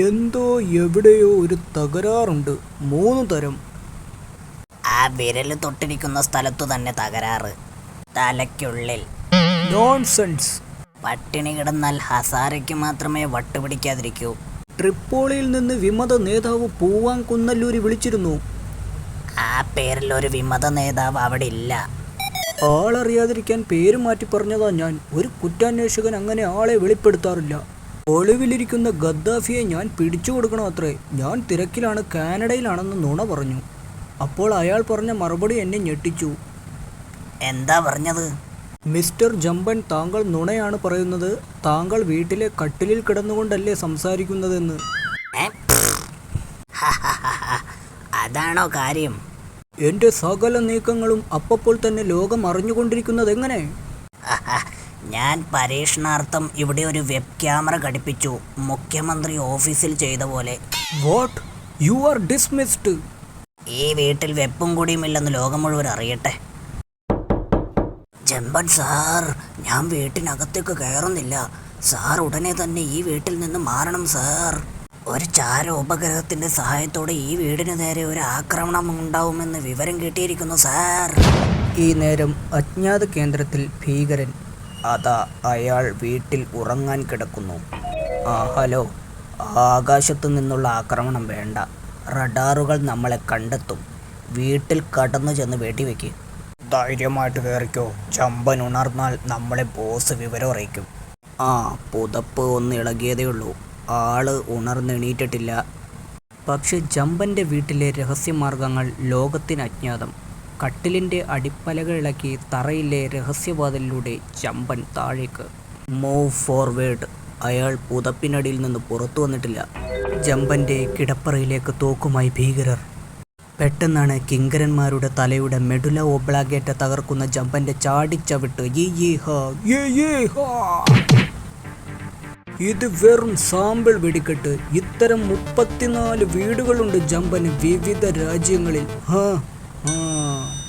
എന്തോ എവിടെയോ ഒരു തകരാറുണ്ട്. മൂന്ന് തരം. ആ വിരൽ തൊട്ടിരിക്കുന്ന സ്ഥലത്തു തന്നെ തകരാറ്. തലയ്ക്കുള്ളിൽ. നോൺസെൻസ്. പട്ടിണി കിടന്നാൽ ഹസാരയ്ക്ക് മാത്രമേ വട്ടുപിടിക്കാതിരിക്കൂ. ട്രിപ്പോളിയിൽ നിന്ന് വിമത നേതാവ് പൂവാൻ കുന്നല്ലൂരി വിളിച്ചിരുന്നു. ആ പേരിൽ ഒരു വിമത നേതാവ് അവിടെ ഇല്ല. ആളറിയാതിരിക്കാൻ പേര് മാറ്റി പറഞ്ഞതാ ഞാൻ. ഒരു കുറ്റാന്വേഷകൻ അങ്ങനെ ആളെ വെളിപ്പെടുത്താറില്ല. ഒളിവിലിരിക്കുന്ന ഗദ്ദാഫിയെ ഞാൻ പിടിച്ചു കൊടുക്കണം അത്രേ? ഞാൻ തിരക്കിലാണ് കാനഡയിലാണെന്ന് നുണ പറഞ്ഞു. അപ്പോൾ അയാൾ പറഞ്ഞ മറുപടി എന്നെ ഞെട്ടിച്ചു. എന്താ പറഞ്ഞത്? മിസ്റ്റർ ജമ്പൻ താങ്കൾ നുണയാണ് പറയുന്നത്. താങ്കൾ വീട്ടിലെ കട്ടിലിൽ കിടന്നുകൊണ്ടല്ലേ സംസാരിക്കുന്നതെന്ന്? അതാണോ കാര്യം? എന്റെ സകല നീക്കങ്ങളും അപ്പപ്പോൾ തന്നെ ലോകം അറിഞ്ഞുകൊണ്ടിരിക്കുന്നത് എങ്ങനെ ഞാൻ പരീക്ഷണാർത്ഥം ഇവിടെ ഒരു വെബ് ക്യാമറ ഘടിപ്പിച്ചു. മുഖ്യമന്ത്രി ഓഫീസിൽ ചെയ്ത പോലെ. വാട്ട് യു ആർ ഡിസ്മിസ്ഡ് ഈ വീട്ടിൽ വെപ്പും കൂടിയുമില്ലെന്ന് ലോകം മുഴുവൻ അറിയട്ടെ. ജമ്പൻ സാർ ഞാൻ വീട്ടിനകത്തേക്ക് കയറുന്നില്ല. സാർ ഉടനെ തന്നെ ഈ വീട്ടിൽ നിന്ന് മാറണം സാർ. ഒരു ചാര ഉപഗ്രഹത്തിന്റെ സഹായത്തോടെ ഈ വീടിന് നേരെ ഒരു ആക്രമണം ഉണ്ടാവുമെന്ന് വിവരം കിട്ടിയിരിക്കുന്നു സാർ. ഈ നേരം അജ്ഞാത കേന്ദ്രത്തിൽ ഭീകരൻ അതാ അയാൾ വീട്ടിൽ ഉറങ്ങാൻ കിടക്കുന്നു. ആ ഹലോ ആകാശത്തു നിന്നുള്ള ആക്രമണം വേണ്ട. റഡാറുകൾ നമ്മളെ കണ്ടെത്തും. വീട്ടിൽ കടന്നു ചെന്ന് വെടിവെക്ക് ധൈര്യമായിട്ട് കയറിക്കോ ചമ്പൻ ഉണർന്നാൽ നമ്മളെ ബോസ് വിവരം അറിയിക്കും. ആ പുതപ്പ് ഒന്ന് ഇളകിയതേ ഉള്ളൂ. ആൾ ഉണർന്നെണീറ്റിട്ടില്ല പക്ഷെ ജമ്പന്റെ വീട്ടിലെ രഹസ്യമാർഗങ്ങൾ ലോകത്തിന് അജ്ഞാതം. കട്ടിലിന്റെ അടിപ്പലകൾ ഇളക്കി തറയിലെ രഹസ്യവാതിലിലൂടെ ചമ്പൻ താഴേക്ക്. മൂവ് ഫോർവേഡ് അയാൾ പുതപ്പിനടിയിൽ നിന്ന് പുറത്തു വന്നിട്ടില്ല. ജമ്പന്റെ കിടപ്പറയിലേക്ക് തോക്കുമായി ഭീകരർ. പെട്ടെന്നാണ് കിങ്കരന്മാരുടെ തലയുടെ മെഡുല ഒബ്ലാഗേറ്റ തകർക്കുന്ന ജമ്പന്റെ ചാടിച്ചവിട്ട്. ഇത് വെറും സാമ്പിൾ വെടിക്കെട്ട്. ഇത്തരം മുപ്പത്തിനാല് വീടുകളുണ്ട് ജമ്പന് വിവിധ രാജ്യങ്ങളിൽ. ഹാ, ഹാ.